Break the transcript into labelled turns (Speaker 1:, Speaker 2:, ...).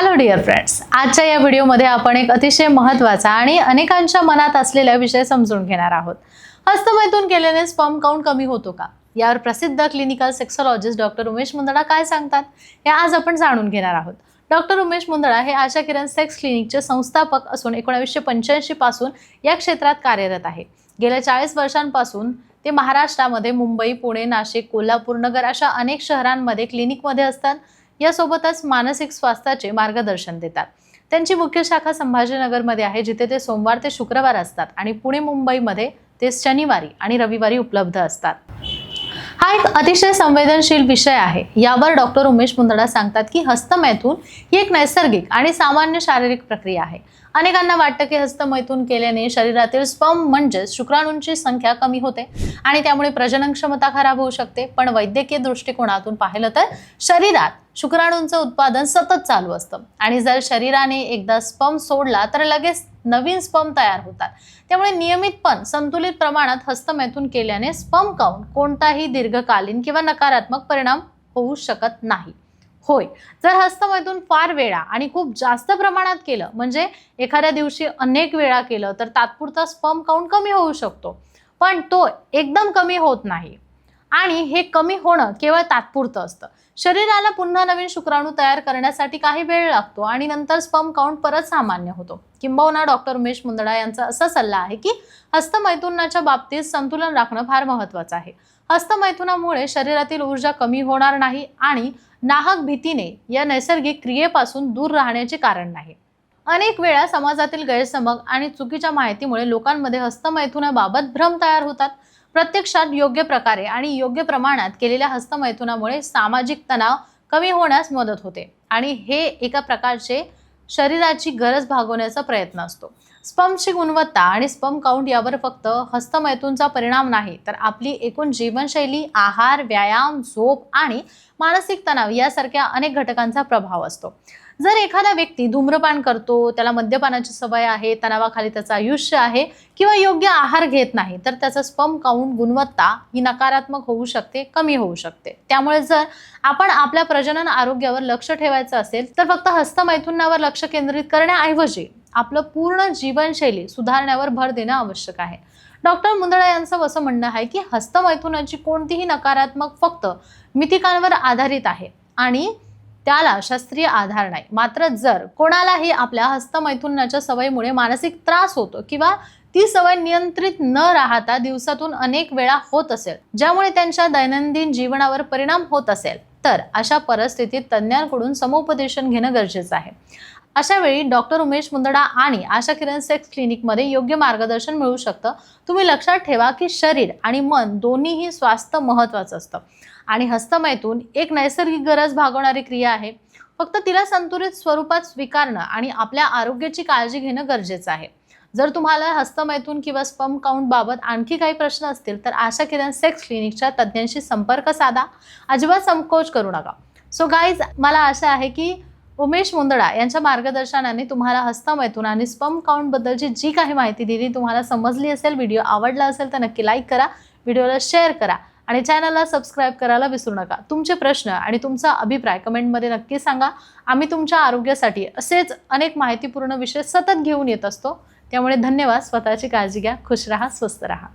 Speaker 1: Hello dear friends आजच्या या व्हिडिओमध्ये आपण एक अतिशय महत्त्वाचा आणि अनेकांच्या मनात असलेला विषय समजून घेणार आहोत. हस्तमैथून केल्याने स्पर्म काउंट कमी होतो का? यावर प्रसिद्ध clinical sexologist doctor Umesh Mundada काय सांगतात? हे आज आपण जाणून घेणार आहोत. डॉक्टर उमेश मुंदडा हे आशा किरण सेक्स क्लिनिकचे संस्थापक असून एकोणावीसशे पंच्याऐंशीपासून या क्षेत्रात कार्यरत आहे. गेल्या चाळीस वर्षांपासून ते महाराष्ट्रामध्ये मुंबई पुणे नाशिक कोल्हापूर नगर अशा अनेक शहरांमध्ये क्लिनिकमध्ये असतात. यासोबतच मानसिक स्वास्थ्याचे मार्गदर्शन देतात. त्यांची मुख्य शाखा संभाजीनगरमध्ये आहे जिथे ते सोमवार ते शुक्रवार असतात आणि पुणे मुंबईमध्ये ते शनिवारी आणि रविवारी उपलब्ध असतात. हा एक अतिशय संवेदनशील विषय आहे. यावर डॉक्टर उमेश मुंदडा सांगतात की हस्तमैथून ही एक नैसर्गिक आणि सामान्य शारीरिक प्रक्रिया आहे. अनेकांना वाटतं की हस्तमैथून केल्याने शरीरातील स्पम म्हणजेच शुक्राणूंची संख्या कमी होते आणि त्यामुळे प्रजनन क्षमता खराब होऊ शकते. पण वैद्यकीय दृष्टिकोनातून पाहिलं तर शरीरात शुक्राणूंचं उत्पादन सतत चालू असतं. आणि जर शरीराने एकदा स्पम सोडला तर लगेच नवीन स्पर्म तयार होतात. त्यामुळे नियमित पण संतुलित प्रमाणात हस्तमैथून केल्याने स्पर्म काउंट कोणताही दीर्घकालीन किंवा नकारात्मक परिणाम होऊ शकत नाही. होय जर हस्तमैथून फार वेळा आणि खूप जास्त प्रमाणात केलं म्हणजे एखाद्या दिवशी अनेक वेळा केलं तर तात्पुरता स्पर्म काउंट कमी होऊ शकतो. पण तो एकदम कमी होत नाही. आणि हे कमी होणं केवळ तात्पुरतं असतं. शरीराला पुन्हा नवीन शुक्राणू तयार करण्यासाठी काही वेळ लागतो आणि नंतर स्पर्म काउंट परत सामान्य होतो. किंबहुना डॉक्टर उमेश मुंदडा यांचा असा सल्ला आहे की हस्तमैथुनाच्या बाबतीत संतुलन राखणं फार महत्त्वाचं आहे. हस्तमैथुनामुळे शरीरातील ऊर्जा कमी होणार नाही आणि नाहक भीतीने या नैसर्गिक क्रियेपासून दूर राहण्याचे कारण नाही. अनेक वेळा समाजातील गैरसमज आणि चुकीच्या माहितीमुळे लोकांमध्ये हस्तमैथुनाबाबत भ्रम तयार होतात. प्रत्यक्षात योग्य प्रकारे आणि योग्य प्रमाणात केलेल्या हस्तमैथुनामुळे सामाजिक तणाव कमी होण्यास मदत होते आणि हे एका प्रकारचे शरीराची गरज भागवण्याचा प्रयत्न असतो. स्पमची गुणवत्ता आणि स्पम काउंट यावर फक्त हस्तमैथूनचा परिणाम नाही तर आपली एकूण जीवनशैली आहार व्यायाम झोप आणि मानसिक तणाव यासारख्या अनेक घटकांचा प्रभाव असतो. जर एखादा व्यक्ती धूम्रपान करतो त्याला मद्यपानाची सवय आहे तणावाखाली त्याचं आयुष्य आहे किंवा योग्य आहार घेत नाही तर त्याचा स्पम काउंट गुणवत्ता ही नकारात्मक होऊ शकते कमी होऊ शकते. त्यामुळे जर आपण आपल्या प्रजनन आरोग्यावर लक्ष ठेवायचं असेल तर फक्त हस्तमैथुनावर लक्ष केंद्रित करण्याऐवजी आपलं पूर्ण जीवनशैली सुधारण्यावर भर देणं आवश्यक आहे. डॉक्टर मुंदडा यांचं असं म्हणणं आहे की हस्तमैथुनाची कोणतीही नकारात्मक फक्त मितिकांवर आधारित आहे आणि त्याला शास्त्रीय आधार नाही. मात्र जर कोणालाही आपल्या हस्तमैथुनाच्या सवयीमुळे मानसिक त्रास होतो किंवा ती सवय नियंत्रित न राहता दिवसातून अनेक वेळा होत असेल ज्यामुळे त्यांच्या दैनंदिन जीवनावर परिणाम होत असेल तर अशा परिस्थितीत तज्ज्ञांकडून समुपदेशन घेणं गरजेचं आहे. अशा वेळी डॉक्टर उमेश मुंदडा आणि आशा किरण सेक्स क्लिनिकमध्ये योग्य मार्गदर्शन मिळू शकतं. तुम्ही लक्षात ठेवा की शरीर आणि मन दोन्हीही स्वास्थ्य महत्त्वाचं असतं. आणि हस्तमयतून एक नैसर्गिक गरज भागवणारी क्रिया आहे. फक्त तिला संतुलित स्वरूपात स्वीकारणं आणि आपल्या आरोग्याची काळजी घेणं गरजेचं आहे. जर तुम्हाला हस्तमैथून किंवा स्पम काउंटबाबत आणखी काही प्रश्न असतील तर आशा किरण सेक्स क्लिनिकच्या तज्ज्ञांशी संपर्क साधा. अजिबात संकोच करू नका. सो गाईज मला आशा आहे की उमेश मुंदडा यांच्या मार्गदर्शनाने तुम्हाला हस्तमैथून आणि स्पम काउंटबद्दलची जी काही माहिती दिली तुम्हाला समजली असेल व्हिडिओ आवडला असेल तर नक्की लाईक करा व्हिडिओला शेअर करा आणि चॅनलला सबस्क्राईब करायला विसरू नका. तुमचे प्रश्न आणि तुमचा अभिप्राय कमेंटमध्ये नक्की सांगा. आम्ही तुमच्या आरोग्यासाठी असेच अनेक माहितीपूर्ण विषय सतत घेऊन येत असतो. त्यामुळे धन्यवाद. स्वतःची काळजी घ्या. खुश राहा स्वस्त राहा.